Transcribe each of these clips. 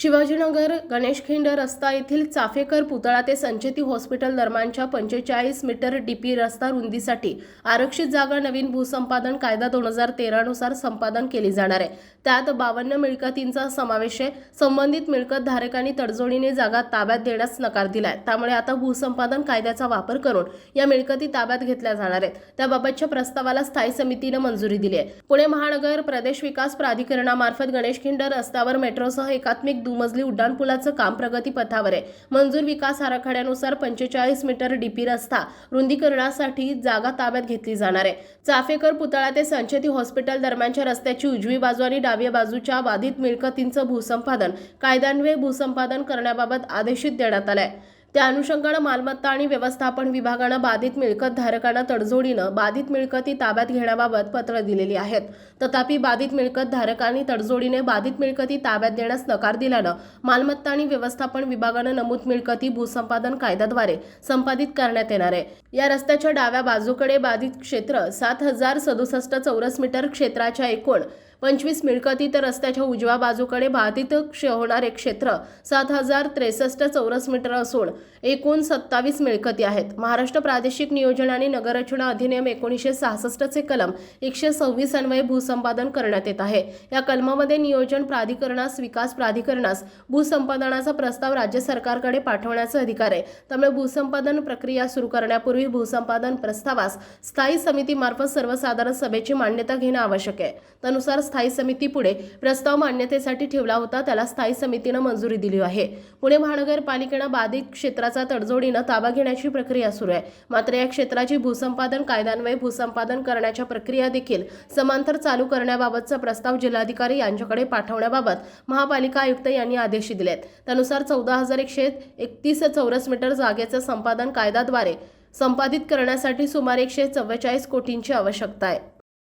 शिवाजीनगर गणेशखिंड रस्ता येथील चाफेकर पुतळा ते संचेती हॉस्पिटल दरम्यानच्या पंचेचाळीस मीटर डीपी रस्ता रुंदीसाठी आरक्षित जागा नवीन भूसंपादन कायदा दोन हजार तेरानुसार संपादन केली जाणार आहे. त्यात बावन्न मिळकतींचा समावेश आहे. संबंधित मिळकत धारकांनी तडजोडीने जागा ताब्यात देण्यास नकार दिलाय. त्यामुळे आता भूसंपादन कायद्याचा वापर करून या मिळकती ताब्यात घेतल्या जाणार आहेत. त्याबाबतच्या प्रस्तावाला स्थायी समितीनं मंजुरी दिली आहे. पुणे महानगर प्रदेश विकास प्राधिकरणामार्फत गणेशखिंड रस्त्यावर मेट्रोसह एकात्मिक दुमजली उड्डाणपुलाचं काम प्रगतीपथावर आहे. मंजूर विकास आराखड्यानुसार पंचेचाळीस मीटर डीपी रस्ता रुंदीकरणासाठी जागा ताब्यात घेतली जाणार आहे. चाफेकर पुतळा ते संचेती हॉस्पिटल दरम्यानच्या रस्त्याची उजवी बाजू आणि डाव्या बाजूच्या बाधित मिळकतींचं भूसंपादन कायद्यान्वये भूसंपादन करण्याबाबत आदेशित देण्यात आलाय. त्या अनुषंगानं मालमत्ता आणि व्यवस्थापन विभागानं बाधित मिळकत धारकांना तडजोडीनं बाधित मिळकती ताब्यात घेण्याबाबत पत्र दिलेली आहेत. तथापि बाधित मिळकत धारकांनी तडजोडीने बाधित मिळकती ताब्यात देण्यास नकार दिल्यानं मालमत्ता आणि व्यवस्थापन विभागानं नमूद मिळकती भूसंपादन कायद्याद्वारे संपादित करण्यात येणार आहे. या रस्त्याच्या डाव्या बाजूकडे बाधित क्षेत्र सात हजार सदुसष्ट चौरस मीटर क्षेत्राच्या एकूण पंचवीस मिळकती तर रस्त्याच्या उजव्या बाजूकडे बाधित क्ष होणारे क्षेत्र सात हजार त्रेसष्ट चौरस मीटर असून एकूण सत्तावीस मिळकती आहेत. महाराष्ट्र प्रादेशिक नियोजन आणि नगररचना अधिनियम एकोणीसशे सहासष्टचे कलम एकशे सव्वीस अन्वये भूसंपादन करण्यात येत आहे. या कलमामध्ये नियोजन प्राधिकरणास विकास प्राधिकरणास भूसंपादनाचा प्रस्ताव राज्य सरकारकडे पाठवण्याचा अधिकार आहे. त्यामुळे भूसंपादन प्रक्रिया सुरू करण्यापूर्वी भूसंपादन प्रस्तावास स्थायी समितीमार्फत सर्वसाधारण सभेची मान्यता घेणं आवश्यक आहे. त्यानुसार स्थायी समिती पुढे प्रस्ताव मान्यतेसाठी ठेवला होता. त्याला स्थायी समितीनं मंजुरी दिली आहे. पुणे महानगरपालिकेनं बाधित क्षेत्राचा तडजोडीनं ताबा घेण्याची प्रक्रिया सुरू आहे. मात्र या क्षेत्राची भूसंपादन कायद्यान्वये भूसंपादन करण्याच्या प्रक्रिया देखील समांतर चालू करण्याबाबतचा प्रस्ताव जिल्हाधिकारी यांच्याकडे पाठवण्याबाबत महापालिका आयुक्त यांनी आदेश दिलेत. त्यानुसार चौदा हजार एकशे एकतीस चौरस मीटर जागेचं संपादन कायद्याद्वारे संपादित करण्यासाठी सुमारे एकशे चव्वेचाळीस कोटींची आवश्यकता आहे.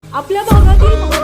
आपल्या भागातील